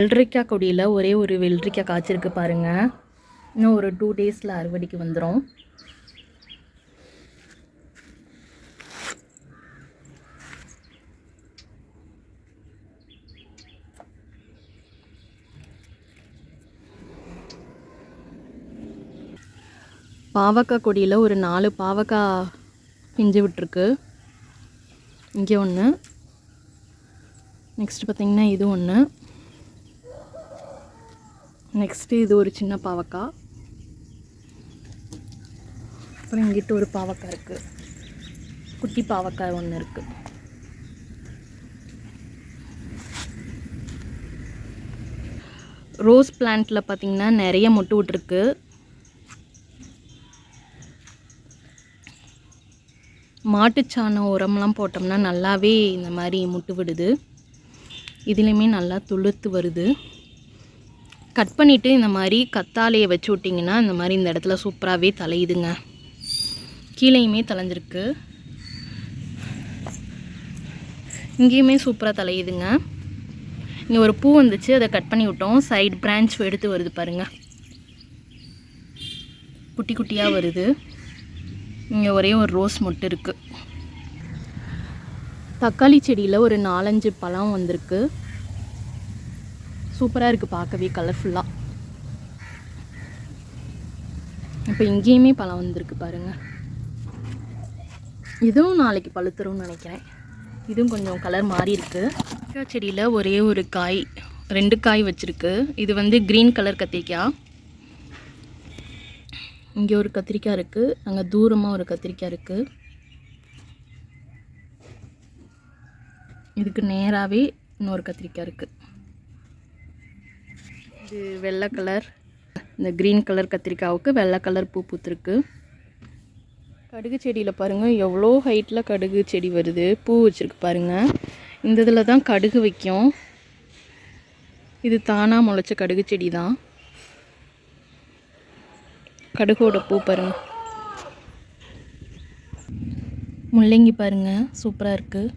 வெள்ளரிக்காய் கொடியில் ஒரே ஒரு வெள்ளரிக்காய் காய்ச்சிருக்கு பாருங்கள் இன்னும் ஒரு டூ டேஸில் அறுவடைக்கு வந்துடும் பாவக்காய் கொடியில் ஒரு நாலு பாவக்காய் பிஞ்சு விட்டுருக்கு. இங்கே ஒன்று நெக்ஸ்ட் பார்த்திங்கன்னா இது ஒன்று நெக்ஸ்ட்டு இது ஒரு சின்ன பாவக்காய் அப்புறம் இங்கிட்ட ஒரு பாவக்காய் இருக்குது குட்டி பாவக்காய் ஒன்று இருக்குது ரோஸ் பிளான்ட்டில் பார்த்திங்கன்னா நிறைய மொட்டு விட்டுருக்கு மாட்டுச்சாணம் உரம்லாம் போட்டோம்னா நல்லாவே இந்த மாதிரி முட்டு விடுது. இதுலேயுமே நல்லா துளுர்த்து வருது. கட் பண்ணிவிட்டு இந்த மாதிரி கத்தாழையை வச்சு விட்டிங்கன்னா இந்த மாதிரி இந்த இடத்துல சூப்பராகவே தலையுதுங்க. கீழேயுமே தலைஞ்சிருக்கு. இங்கேயுமே சூப்பராக தலையுதுங்க. இங்கே ஒரு பூ வந்துச்சு அதை கட் பண்ணி விட்டோம். சைடு பிரான்ச் எடுத்து வருது பாருங்கள் குட்டி குட்டியாக வருது. இங்கே ஒரே ஒரு ரோஸ் மட்டும் இருக்குது தக்காளி செடியில் ஒரு நாலஞ்சு பழம் வந்திருக்கு. சூப்பராக இருக்குது பார்க்கவே கலர்ஃபுல்லாக இப்போ இங்கேயுமே பழம் வந்திருக்கு பாருங்கள் இதுவும் நாளைக்கு பழுத்துரும்னு நினைக்கிறேன். இதுவும் கொஞ்சம் கலர் மாறி இருக்குது கத்திரிக்காய் செடியில் ஒரே ஒரு காய் ரெண்டு காய் வச்சுருக்கு. இது வந்து க்ரீன் கலர் கத்திரிக்காய். இங்கே ஒரு கத்திரிக்காய் இருக்குது அங்கே தூரமாக ஒரு கத்திரிக்காய் இருக்குது இதுக்கு நேராகவே இன்னொரு கத்திரிக்காய் இருக்குது இது வெள்ளை கலர். இந்த க்ரீன் கலர் கத்திரிக்காவுக்கு வெள்ளை கலர் பூ பூத்துருக்கு. கடுகு செடியில் பாருங்கள் எவ்வளோ ஹைட்டில் கடுகு செடி வருது. பூ வச்சுருக்கு பாருங்கள் இந்த இதில் தான் கடுகு வைக்கும். இது தானாக முளைச்ச கடுகு செடி தான் கடுகோட பூ பாருங்கள் முள்ளங்கி பாருங்கள் சூப்பராக இருக்குது